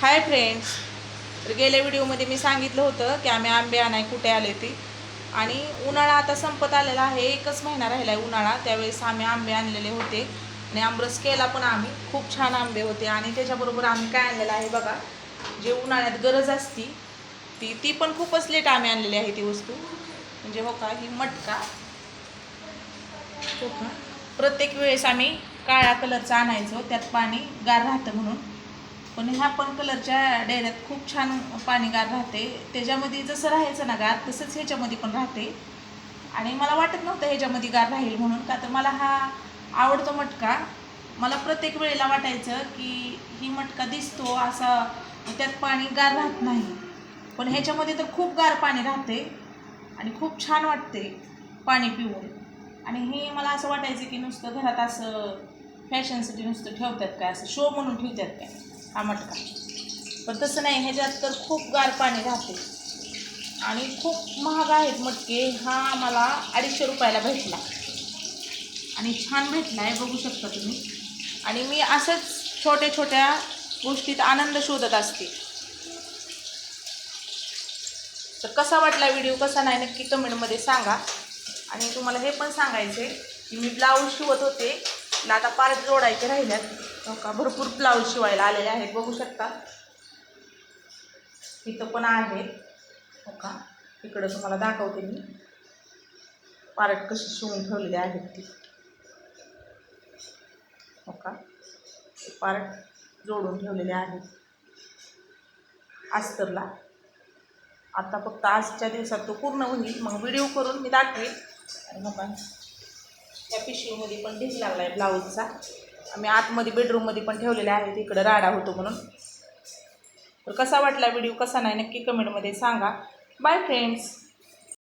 Hi friends तर गेल्या व्हिडिओमध्ये मी सांगितलं होतं की आम्ही आंबे आणाय कुठे आले ते. आणि उन्हाळा आता संपत आलेला आहे. एकच महिना राहिला आहे उन्हाळा. त्यावेळेस आम्ही आंबे आणलेले होते. आणि आंब्रस केला पण आम्ही. खूप छान आंबे होते. आणि त्याच्याबरोबर आम्ही काय आणलेलं आहे बघा. जे उन्हाळ्यात गरज असती ती ती पण खूपच लेट आम्ही आणलेली आहे ती वस्तू. म्हणजे हो का? ही मटका. हो का? प्रत्येक वेळेस आम्ही काळ्या कलरचा आणायचो. त्यात पाणी गार राहतं म्हणून. पण ह्या पण कलरच्या डेऱ्यात खूप छान पाणी गार राहते. त्याच्यामध्ये जसं राहायचं ना गार तसंच ह्याच्यामध्ये पण राहते. आणि मला वाटत नव्हतं ह्याच्यामध्ये गार राहील म्हणून का तर मला हा आवडतो मटका. मला प्रत्येक वेळेला वाटायचं की ही मटका दिसतो असा त्यात पाणी गार राहत नाही. पण ह्याच्यामध्ये तर खूप गार पाणी राहते आणि खूप छान वाटते पाणी पिऊन. आणि हे मला असं वाटायचं की नुसतं घरात असं फॅशनसाठी नुसतं ठेवतात काय असं शो म्हणून ठेवतात काय. हा मटका पण तसं नाही ह्याच्यात तर खूप गार पाणी राहते. आणि खूप महाग आहेत मटके हा मला अडीचशे रुपयाला भेटला. आणि छान भेटला आहे बघू शकता तुम्ही. आणि मी असंच छोट्या छोट्या गोष्टीत आनंद शोधत असते. तर कसा वाटला व्हिडिओ कसा नाही नक्की कमेंटमध्ये सांगा. आणि तुम्हाला हे पण सांगायचं आहे की मी ब्लाऊज शिवत होते. आता पार्ट जोडायचे राहिल्यात हो का? भरपूर ब्लाऊज शिवायला आलेले आहेत. बघू शकता. इथं पण आहे. हो का? इकडं तुम्हाला दाखवते मी. पार्ट कशी शिवून ठेवलेले आहेत ती. हो का? पार्ट जोडून ठेवलेले आहेत आस्तरला. आता फक्त आजच्या दिवसात तो पूर्ण होईल. मग व्हिडिओ करून मी दाखवेन. मग त्या पिशवीमध्ये पण ढीग लागला आहे ब्लाऊजचा आम्ही आतमध्ये बेडरूममध्ये पण ठेवलेले आहेत इकडं राडा होतो म्हणून. तर कसा वाटला व्हिडिओ कसा नाही नक्की कमेंटमध्ये सांगा. Bye friends